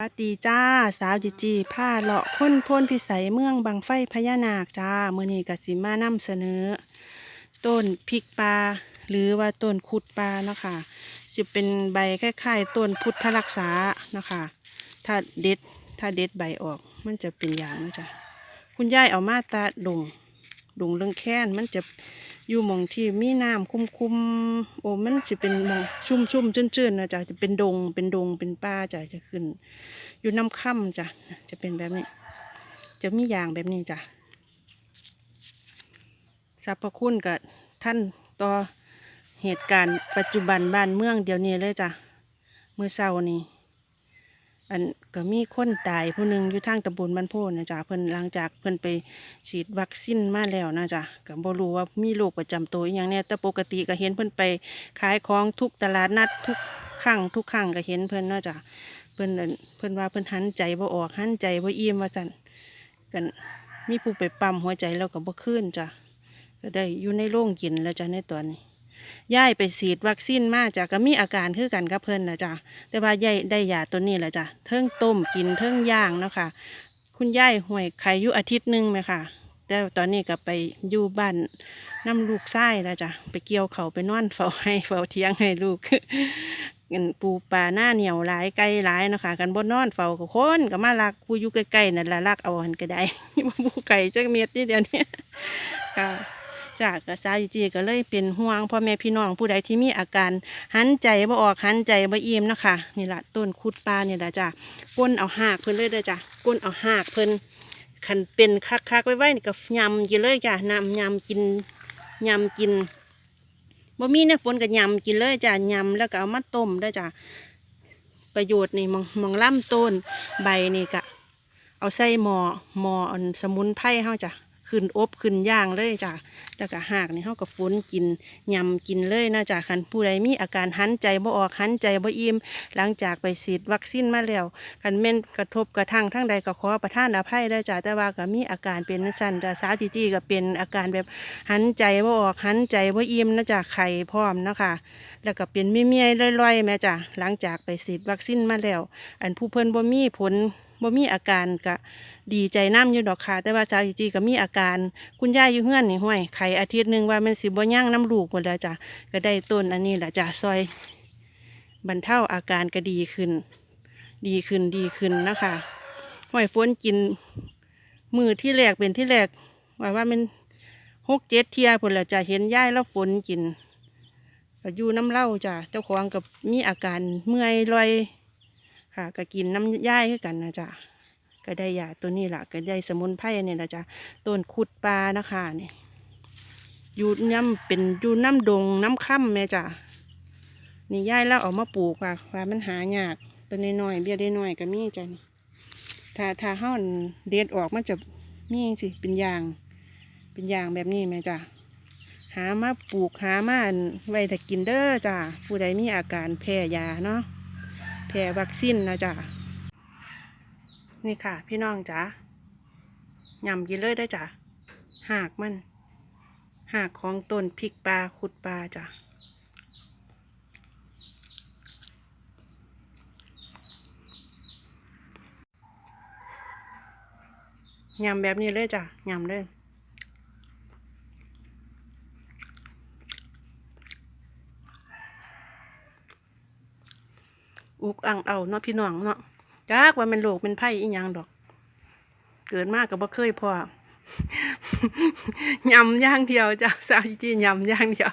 สวัสดีจ้า สาวจิจีผ้าเลาะค้นพ้นพิสัยเมืองบางไฟพญานาคจ้ามือนี้กสิมานำเสนอ ต้นพริกปลาหรือว่าต้นขุดปลาเนาะค่ะสิเป็นใบคล้ายๆต้นพุทธรักษาเนาะค่ะถ้าเด็ดถ้าเด็ดใบออกมันจะเป็นอย่างนะจ้ะคุณยายเอามาตาดง ดงเรื่องแค้นมันจะอยู่มองที่มีน้ำคุ้มๆโอ้มันจะเป็นมองชุ่มๆจื้นๆนนะจ้ะจะเป็นดงเป็นดงเป็นป่าจ้ะจะขึ้น อยู่น้ำค่ำจ้ะจะเป็นแบบนี้ จะมียางแบบนี้จ้ะสรรพคุณกับท่านต่อเหตุการณ์ปัจจุบันบ้านเมืองเดี๋ยวนี้เลยจ้ะเมื่อเช้านี้ อันก็มีคนตายผู้หนึ่งอยู่ทางตำบลบ้านโพนนะจ๊ะเพิ่นหลังจากเพิ่นไปฉีดวัคซีนมาแล้วนะจ๊ะก็บ่รู้ว่ามีโรคประจำตัวอหย่างเนี้ยแต่ปกติก็เห็นเพิ่นไปขายของทุกตลาดนัดทุกครั้งทุกครั้งก็เห็นเพิ่นเนาะจ้ะเพิ่นอั่นเพิ่นว่าเพิ่นหันใจบ่ออกหันใจบ่อิ่มว่าซั่นกันมีผู้ไปปั๊มหัวใจแล้วก็บ่คืนจ้ะก็ได้อยู่ในโรงกินแล้วจ้ะในตอนนี้ ยายไปฉีดวัคซีนมาจ้ะก็มีอาการคือกันกับเพิ่นนะจ้ะแต่ว่ายายได้ยาตัวนี้แหละจ้ะเทิงต้มกินเทิงย่างเนาะค่ะ คุณยายห่วยไข่อยู่อาทิตย์หนึ่งไหมค่ะ แต่ตอนนี้ก็ไปอยู่บ้านน้ำลูกไส้แล้วจ้ะไปเกี่ยวเขาไปนอนเฝ้าให้เฝ้าเทียงให้ลูกกันปูปลาหน้าเหนียวหลายไก่หลายเนาะค่ะกันบนนอนเฝ้ากับคนก็มาลักผู้อยู่ใกล้ๆนั่นละลักเอาหันก็ได้ผู้ไก่จักเม็ดนี่เดี๋ยวนี้ค่ะ จากกระสาจีก็เลยเป็นห่วงพ่อแม่พี่น้องผู้ใดที่มีอาการหันใจบ่ออกหันใจบ่อิ่มนะคะนี่ละต้นคุดปลาเนี่ยละจ้ะก้นเอาหากเพิ่นเลยเด้อจ้ะก้นเอาหากเพิ่นคันเป็นคักๆไว้ไว้นี่ก็ยำกินเลยจ้ะนำยำกินยำกินบ่มีเนี่ยฝนก็ยำกินเลยจ้ะยำแล้วก็เอามาต้มได้จ้ะประโยชน์นี่มองมองล่ำต้นใบนี่ก็เอาใส่หมอหมอสมุนไพรเฮาจ้ะ ขึ้นอบขึ้นย่างเลยจ้ะแล้วก็หากนี่เฮาก็ฝนกินยำกินเลยนะจ้ะคันผู้ใดมีอาการหันใจบ่ออกหันใจบ่อิ่มหลังจากไปฉีดวัคซีนมาแล้วคันแม่นกระทบกระทั่งทั้งใดก็ขอประทานอภัยได้จ้ะแต่ว่าก็มีอาการเป็นสั่นจ้ะสาธิจีก็เป็นอาการแบบหันใจว่ออกหันใจว่อิ่มนะจ๊ะไข่พร้อมนะคะแล้วก็เป็นเมียๆลอยๆแม่จ้ะหลังจากไปฉีดวัคซีนมาแล้ว อันผู้เพิ่นบ่มีผลบ่มีอาการก็ ดีใจน้ำอยู่ดอกค่ะ แต่ว่าสาวจีก็มีอาการ คุณยายอยู่เฮือนนี่ห้วยไข่อาทิตย์หนึ่งว่ามันสิบ่ย่างน้ำลูกหมดแล้วจ้ะก็ได้ต้นอันนี้แหละจ้ะซอย บรรเทาอาการก็ดีขึ้น ดีขึ้นดีขึ้นนะคะห้วยฝนกิน มือที่แรกเป็นที่แรกว่าว่ามันหกเจ็ดเทียผลละจะเห็นย่ายแล้วฝนกินก็อยู่น้ำเล้าจ้ะเจ้าของกับมีอาการเมื่อยลอยค่ะก็กินน้ำย่ายคือกันนะจ้ะ ก็ได้ยาตัวนี้แหละก็ได้สมุนไพรเนี่ยนะจ้ะต้นขุดปลานะคะนี่อยู่น้ำเป็นอยู่น้ำดงน้ำค่ำแม่จ้ะนี่ย่ายแล้วเอามาปลูกค่ะว่ามันหายากตัวน้อยๆเบี้ยได้น้อยก็มีจ้ะนี่ถ้าถ้าห้าเด็ดออกมันจะมีสิเป็นยาง เป็นอย่างแบบนี้ไหมจ้ะหามาปลูกหามาไว้แต่กินเด้อจ้ะผู้ใดมีอาการแพ้ยาเนาะแพ้วัคซีนนะจ้ะ นี่ค่ะ พี่น้องจ้ะยำกินเลยได้จ้ะหากมัน หากของต้นพริกปลาขุดปลาจ้ะยำแบบนี้เลยจ้ะยำเลยอุกอังเอาเนาะพี่น้องเนาะ จักว่ามันโลกเป็นไพ่อีหยังดอก เกิดมากกับ่เคยพอยำย่างเดียวจ้าสาวจียำย่างเดียว